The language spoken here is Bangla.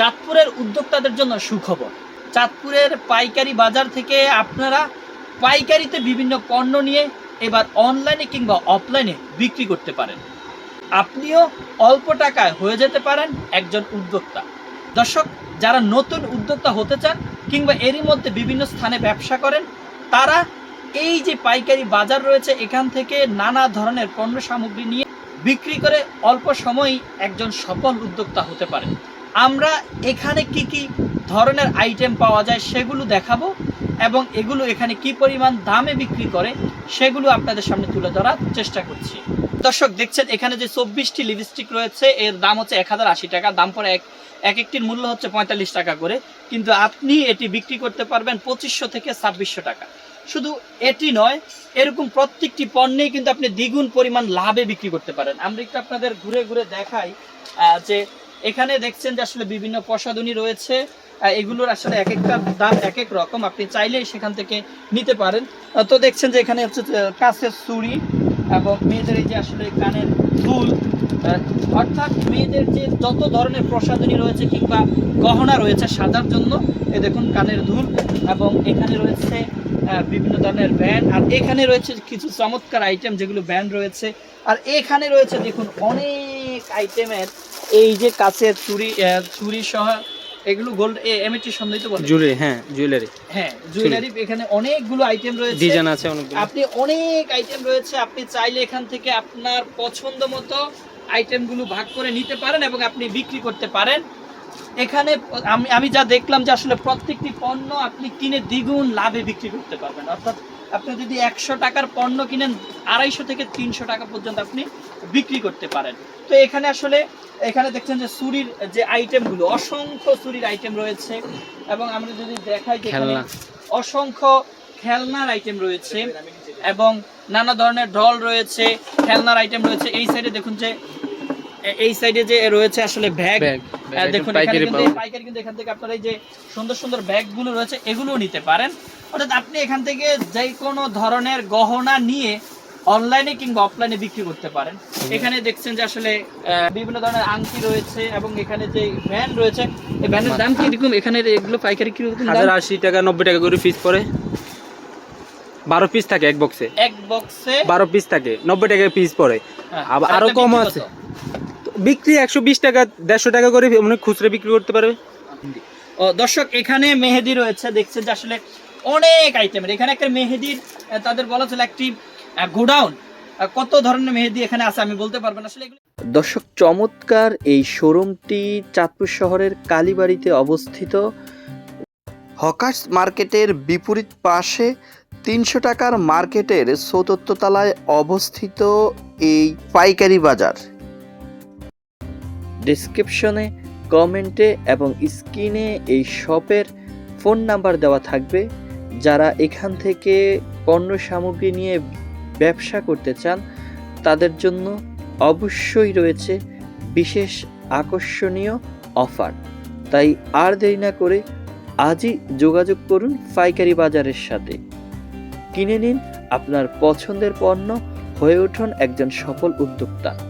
চাঁদপুরের উদ্যোক্তাদের জন্য সুখবর। চাঁদপুরের পাইকারি বাজার থেকে আপনারা পাইকারিতে বিভিন্ন পণ্য নিয়ে এবার অনলাইনে কিংবা অফলাইনে বিক্রি করতে পারেন। আপনিও অল্প টাকায় হয়ে যেতে পারেন একজন উদ্যোক্তা। দর্শক, যারা নতুন উদ্যোক্তা হতে চান কিংবা এরই মধ্যে বিভিন্ন স্থানে ব্যবসা করেন, তারা এই যে পাইকারি বাজার রয়েছে, এখান থেকে নানা ধরনের পণ্য সামগ্রী নিয়ে বিক্রি করে অল্প সময়ই একজন সফল উদ্যোক্তা হতে পারে আমরা এখানে কি কি ধরনের আইটেম পাওয়া যায় সেগুলো দেখাবো এবং এগুলো এখানে কি পরিমাণ দামে বিক্রি করে সেগুলো আপনাদের সামনে তুলে ধরার চেষ্টা করছি। দর্শক, দেখছেন, এখানে যে চব্বিশটি লিপস্টিক রয়েছে, এর দাম হচ্ছে এক হাজার আশি টাকা, দাম পরে এক এক একটির মূল্য হচ্ছে পঁয়তাল্লিশ টাকা করে, কিন্তু আপনি এটি বিক্রি করতে পারবেন পঁচিশশো থেকে ছাব্বিশশো টাকা। শুধু এটি নয়, এরকম প্রত্যেকটি পণ্যেই কিন্তু আপনি দ্বিগুণ পরিমাণ লাভে বিক্রি করতে পারেন। আমরা একটু আপনাদের ঘুরে ঘুরে দেখাই যে এখানে দেখছেন যে আসলে বিভিন্ন প্রসাধনী রয়েছে। এগুলোর আসলে এক একটা দাম এক এক রকম। আপনি চাইলেই সেখান থেকে নিতে পারেন। তো দেখছেন যে এখানে হচ্ছে কাঁচের চুড়ি এবং মেয়েদের এই যে আসলে কানের দুল অর্থাৎ মেয়েদের যে যত ধরনের প্রসাধনী রয়েছে কিংবা গহনা রয়েছে সাজার জন্য, এ দেখুন কানের দুল এবং এখানে রয়েছে বিভিন্ন ধরনের ব্যান্ড। আর এখানে রয়েছে কিছু চমৎকার আইটেম যেগুলো ব্যান্ড রয়েছে। আর এখানে রয়েছে দেখুন অনেক আইটেমের এই যে কাছের চুরি চুরি সহ এগুলো গোল্ড এমএটি সন্দেহিত বলে। জুয়েলারি হ্যাঁ জুয়েলারি হ্যাঁ জুয়েলারি এখানে অনেকগুলো আইটেম রয়েছে। ডিজাইন আছে অনেকগুলো। আপনি অনেক আইটেম রয়েছে আপনি চাইলে এখান থেকে আপনার পছন্দ মতো আইটেমগুলো ভাগ করে নিতে পারেন এবং আপনি বিক্রি করতে পারেন। এখানে আমি আমি যা দেখলাম যে আসলে প্রত্যেকটি পণ্য আপনি কিনে দ্বিগুণ লাভে বিক্রি করতে পারবেন। অর্থাৎ আপনি যদি একশো টাকার পণ্য কিনেন আড়াইশো থেকে তিনশো টাকা পর্যন্ত আপনি বিক্রি করতে পারেন। তো এখানে আসলে এখানে দেখছেন যে চুরির যে আইটেমগুলো অসংখ্য চুরির আইটেম রয়েছে এবং আমরা যদি দেখাই যে। অসংখ্য খেলনার আইটেম রয়েছে এবং নানা ধরনের ডল রয়েছে খেলনার আইটেম রয়েছে। এই সাইডে দেখুন যে এই সাইডে যে রয়েছে আসলে ব্যাগ দেখুন এখানে পাইকারি কিন্তু পাইকারি কিন্তু এখান থেকে আপনারা এই যে সুন্দর সুন্দর ব্যাগগুলো রয়েছে এগুলোও নিতে পারেন। অর্থাৎ আপনি এখান থেকে যে কোনো ধরনের গহনা নিয়ে অনলাইনে কিংবা অফলাইনে বিক্রি করতে পারেন। এখানে দেখছেন যে আসলে বিভিন্ন ধরনের আংটি রয়েছে এবং এখানে যে ভ্যান রয়েছে এই ভ্যানের দাম কীরকম? এখানে এগুলো পাইকারি কীরকম? হাজার আশি টাকা নব্বই টাকা করে পিস পড়ে। বারো পিস থাকে এক বক্সে এক বক্সে বারো পিস থাকে নব্বই টাকা পিস পড়ে। হ্যাঁ, আবার আর কম আছে। বিক্রি একশো বিশ টাকা দেড়শো টাকা করে মানে খুচরা বিক্রি করতে পারবে। দর্শক এখানে মেহেদি রয়েছে। দেখছেন যে আসলে অনেক আইটেমের এখানে একটা মেহেদির তাদের বলা ছিল একটি গোডাউন। কত ধরনের মেহেদি এখানে আছে আমি বলতে পারব না। আসলে দর্শক, চমৎকার এই শোরুমটি চাঁদপুর শহরের কালীবাড়িতে অবস্থিত। হকার্স মার্কেটের বিপরীত পাশে তিনশো টাকার মার্কেটের চতুর্থ তলায় অবস্থিত এই পাইকারি বাজার। ডিসক্রিপশনে, কমেন্টে এবং স্ক্রিনে এই শপের ফোন নাম্বার দেওয়া থাকবে। যারা এখান থেকে পণ্য সামগ্রী নিয়ে ব্যবসা করতে চান, তাদের জন্য অবশ্যই রয়েছে বিশেষ আকর্ষণীয় অফার। তাই আর দেরি না করে আজই যোগাযোগ করুন পাইকারি বাজারের সাথে। কিনে নিন আপনার পছন্দের পণ্য হয়ে উঠুন একজন সফল উদ্যোক্তা।